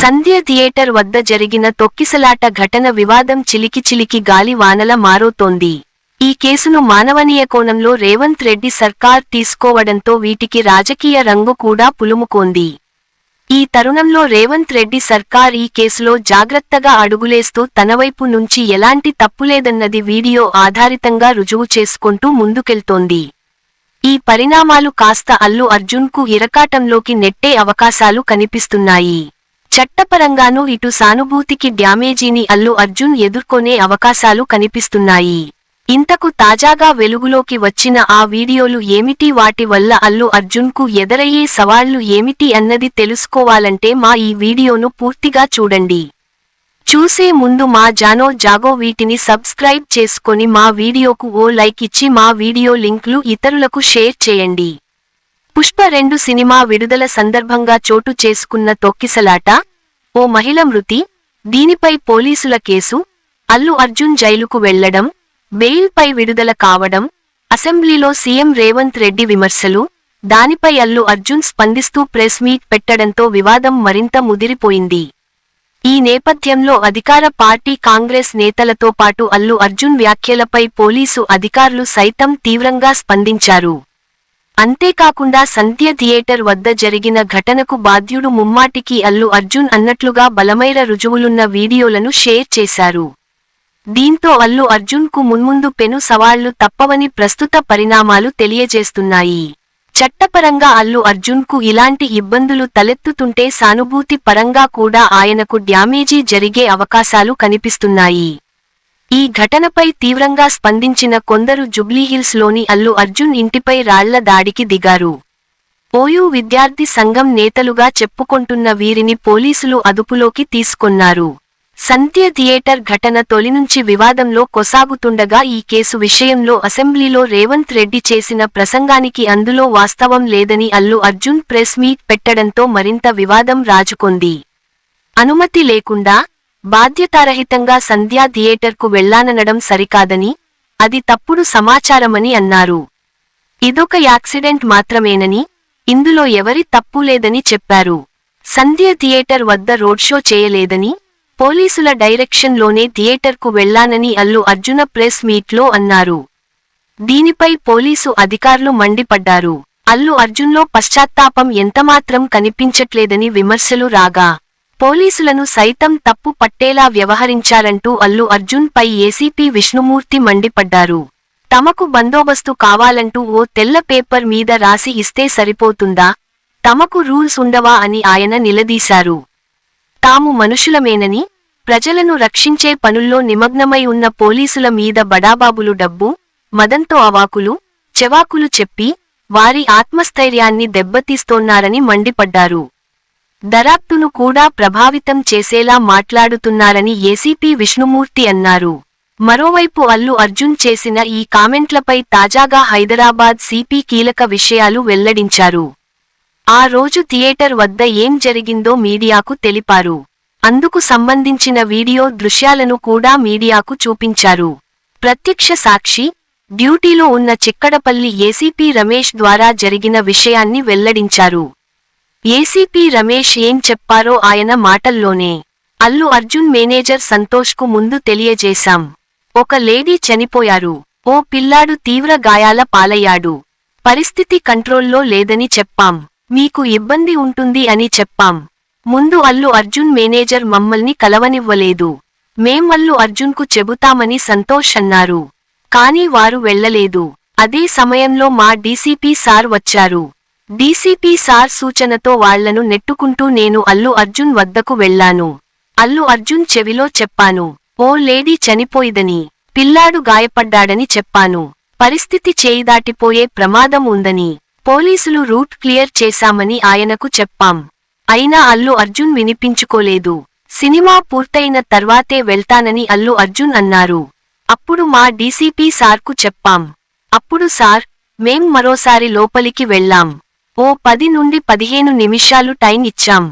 సంధ్య theatre వద్ద జరిగిన తొక్కిసలాట ఘటన వివాదం చిలికి చిలికి గాలి వానల మారోతోంది. ఈ కేసును మానవనీయ కోణంలో రేవంత్ రెడ్డి సర్కార్ తీసుకోవడంతో వీటికి రాజకీయ రంగు కూడా పులుముకోంది. ఈ తరుణంలో రేవంత్ రెడ్డి సర్కార్ ఈ కేసులో జాగ్రత్తగా అడుగులేస్తూ తనవైపు నుంచి ఎలాంటి తప్పులేదన్నది వీడియో ఆధారితంగా రుజువు చేసుకుంటూ ముందుకెళ్తోంది. ఈ పరిణామాలు కాస్త అల్లు అర్జున్కు ఇరకాటంలోకి నెట్టే అవకాశాలు కనిపిస్తున్నాయి. చట్టపరంగానూ ఇటు సానుభూతికి డ్యామేజీని అల్లు అర్జున్ ఎదుర్కొనే అవకాశాలు కనిపిస్తున్నాయి. ఇంతకు తాజాగా వెలుగులోకి వచ్చిన ఆ వీడియోలు ఏమిటి? వాటి వల్ల అల్లు అర్జున్కు ఎదరయ్యే సవాళ్ళు ఏమిటి అన్నది తెలుసుకోవాలంటే మా ఈ వీడియోను పూర్తిగా చూడండి. చూసే ముందు మా జానో జాగో వీటిని సబ్స్క్రైబ్ చేసుకొని మా వీడియోకు ఓ లైక్ ఇచ్చి మా వీడియో లింక్లు ఇతరులకు షేర్ చేయండి. పుష్ప రెండు సినిమా విడుదల సందర్భంగా చోటు చేసుకున్న తొక్కిసలాట ఓ మహిళ మృతి దీనిపై పోలీసుల కేసు అల్లు అర్జున్ జైలుకు వెళ్ళడం బెయిల్పై విడుదల కావడం అసెంబ్లీలో సీఎం రేవంత్ రెడ్డి విమర్శలు దానిపై అల్లు అర్జున్ స్పందిస్తూ ప్రెస్ మీట్ పెట్టడంతో వివాదం మరింత ముదిరిపోయింది. ఈ నేపథ్యంలో అధికార పార్టీ కాంగ్రెస్ నేతలతో పాటు అల్లు అర్జున్ వ్యాఖ్యలపై పోలీసు అధికారులు సైతం తీవ్రంగా స్పందించారు. అంతేకాకుండా సంధ్య థియేటర్ వద్ద జరిగిన ఘటనకు బాధ్యుడు ముమ్మాటికి అల్లు అర్జున్ అన్నట్లుగా బలమైన రుజువులున్న వీడియోలను షేర్ చేశారు. దీంతో అల్లు అర్జున్కు మున్ముందు పెను సవాళ్ళు తప్పవని ప్రస్తుత పరిణామాలు తెలియజేస్తున్నాయి. చట్టపరంగా అల్లు అర్జున్కు ఇలాంటి ఇబ్బందులు తలెత్తుతుంటే సానుభూతి పరంగా కూడా ఆయనకు డ్యామేజీ జరిగే అవకాశాలు కనిపిస్తున్నాయి. ఈ ఘటనపై తీవ్రంగా స్పందించిన కొందరు జుబ్లీహిల్స్లోని అల్లు అర్జున్ ఇంటిపై రాళ్ళ దాడికి దిగారు. ఓయూ విద్యార్థి సంఘం నేతలుగా చెప్పుకొంటున్న వీరిని పోలీసులు అదుపులోకి తీసుకొన్నారు. సంత్య థియేటర్ ఘటన తొలి నుంచి వివాదంలో కొసాగుతుండగా ఈ కేసు విషయంలో అసెంబ్లీలో రేవంత్ రెడ్డి చేసిన ప్రసంగానికి అందులో వాస్తవం లేదని అల్లు అర్జున్ ప్రెస్ మీట్ పెట్టడంతో మరింత వివాదం రాజుకొంది. అనుమతి లేకుండా బాధ్యతారహితంగా సంధ్యా థియేటర్కు వెళ్ళాననడం సరికాదని అది తప్పుడు సమాచారమని అన్నారు. ఇదొక యాక్సిడెంట్ మాత్రమేనని ఇందులో ఎవరి తప్పు లేదని చెప్పారు. సంధ్య థియేటర్ వద్ద రోడ్ షో చేయలేదని పోలీసుల డైరెక్షన్లోనే థియేటర్కు వెళ్ళానని అల్లు అర్జున ప్రెస్ మీట్లో అన్నారు. దీనిపై పోలీసు అధికారులు మండిపడ్డారు. అల్లు అర్జున్లో పశ్చాత్తాపం ఎంతమాత్రం కనిపించట్లేదని విమర్శలు రాగా పోలీసులను సైతం తప్పు పట్టేలా వ్యవహరించారంటూ అల్లు అర్జున్ పై ఏసీపీ విష్ణుమూర్తి మండిపడ్డారు. తమకు బందోబస్తు కావాలంటూ ఓ తెల్ల పేపర్ మీద రాసి ఇస్తే సరిపోతుందా? తమకు రూల్స్ ఉండవా అని ఆయన నిలదీశారు. తాము మనుషులమేనని ప్రజలను రక్షించే పనుల్లో నిమగ్నమై ఉన్న పోలీసుల మీద బడాబాబులు డబ్బు మదంతో అవాకులు చెవాకులు చెప్పి వారి ఆత్మస్థైర్యాన్ని దెబ్బతీస్తోన్నారని మండిపడ్డారు. దరాప్తును కూడా ప్రభావితం చేసేలా మాట్లాడుతున్నారని ఏసీపీ విష్ణుమూర్తి అన్నారు. మరోవైపు అల్లు అర్జున్ చేసిన ఈ కామెంట్లపై తాజాగా హైదరాబాద్ సిపి కీలక విషయాలు వెల్లడించారు. ఆ రోజు థియేటర్ వద్ద ఏం జరిగిందో మీడియాకు తెలిపారు. అందుకు సంబంధించిన వీడియో దృశ్యాలను కూడా మీడియాకు చూపించారు. ప్రత్యక్ష సాక్షి డ్యూటీలో ఉన్న చిక్కడపల్లి ఏసీపీ రమేష్ ద్వారా జరిగిన విషయాన్ని వెల్లడించారు. ఏసీపీ రమేష్ ఏం చెప్పారో ఆయన మాటల్లోనే. అల్లు అర్జున్ మేనేజర్ సంతోష్కు ముందు తెలియజేశాం. ఒక లేడీ చనిపోయారు. ఓ పిల్లాడు తీవ్ర గాయాల పాలయ్యాడు. పరిస్థితి కంట్రోల్లో లేదని చెప్పాం. మీకు ఇబ్బంది ఉంటుంది అని చెప్పాం. ముందు అల్లు అర్జున్ మేనేజర్ మమ్మల్ని కలవనివ్వలేదు. మేం అల్లు అర్జున్కు చెబుతామని సంతోష్ అన్నారు. కాని వారు వెళ్ళలేదు అదే సమయంలో మా డీసీపీ సార్ వచ్చారు. డీసీపీ సార్ సూచనతో వాళ్ళను నెట్టుకుంటూ నేను అల్లు అర్జున్ వద్దకు వెళ్ళాను అల్లు అర్జున్ చెవిలో చెప్పాను ఓ లేడీ చనిపోయిదని పిల్లాడు గాయపడ్డాడని చెప్పాను. పరిస్థితి చేయిదాటిపోయే ప్రమాదం ఉందని పోలీసులు రూట్ క్లియర్ చేశామని ఆయనకు చెప్పాం. అయినా అల్లు అర్జున్ వినిపించుకోలేదు. సినిమా పూర్తయిన తర్వాతే వెళ్తానని అల్లు అర్జున్ అన్నారు. అప్పుడు మా డీసీపీ సార్కు చెప్పాం. అప్పుడు సార్ మేం మరోసారి లోపలికి వెళ్ళాం. ఓ పది నుండి పదిహేను నిమిషాలు టైం ఇచ్చాం.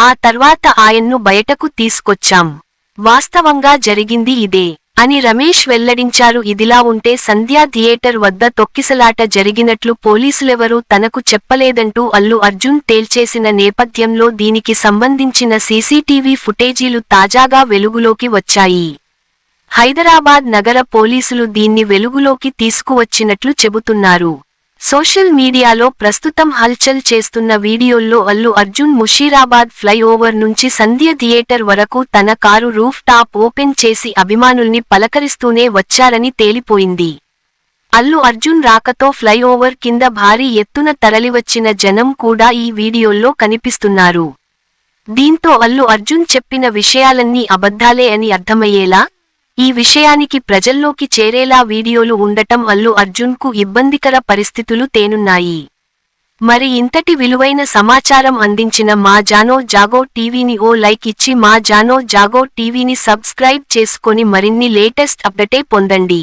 ఆ తర్వాత ఆయన్ను బయటకు తీసుకొచ్చాం. వాస్తవంగా జరిగింది ఇదే అని రమేష్ వెల్లడించారు. ఇదిలా ఉంటే సంధ్యా థియేటర్ వద్ద తొక్కిసలాట జరిగినట్లు పోలీసులెవరూ తనకు చెప్పలేదంటూ అల్లు అర్జున్ తేల్చేసిన నేపథ్యంలో దీనికి సంబంధించిన సీసీటీవీ ఫుటేజీలు తాజాగా వెలుగులోకి వచ్చాయి. హైదరాబాద్ నగర పోలీసులు దీన్ని వెలుగులోకి తీసుకువచ్చినట్లు చెబుతున్నారు. సోషల్ మీడియాలో ప్రస్తుతం హల్చల్ చేస్తున్న వీడియోల్లో అల్లు అర్జున్ ముషీరాబాద్ ఫ్లైఓవర్ నుంచి సంధ్య థియేటర్ వరకు తన కారు రూఫ్ టాప్ ఓపెన్ చేసి అభిమానుల్ని పలకరిస్తూనే వచ్చారని తేలిపోయింది. అల్లు అర్జున్ రాకతో ఫ్లైఓవర్ కింద భారీ ఎత్తున తరలివచ్చిన జనం కూడా ఈ వీడియోల్లో కనిపిస్తున్నారు. దీంతో అల్లు అర్జున్ చెప్పిన విషయాలన్నీ అబద్ధాలే అని అర్థమయ్యేలా ఈ విషయానికి ప్రజల్లోకి చేరేలా వీడియోలు ఉండటం అల్లు అర్జున్కు ఇబ్బందికర పరిస్థితులు తేనున్నాయి. మరి ఇంతటి విలువైన సమాచారం అందించిన మా జానో జాగో టీవీని ఓ లైక్ ఇచ్చి మా జానో జాగో టీవీని సబ్స్క్రైబ్ చేసుకొని మరిన్ని లేటెస్ట్ అప్డేటే పొందండి.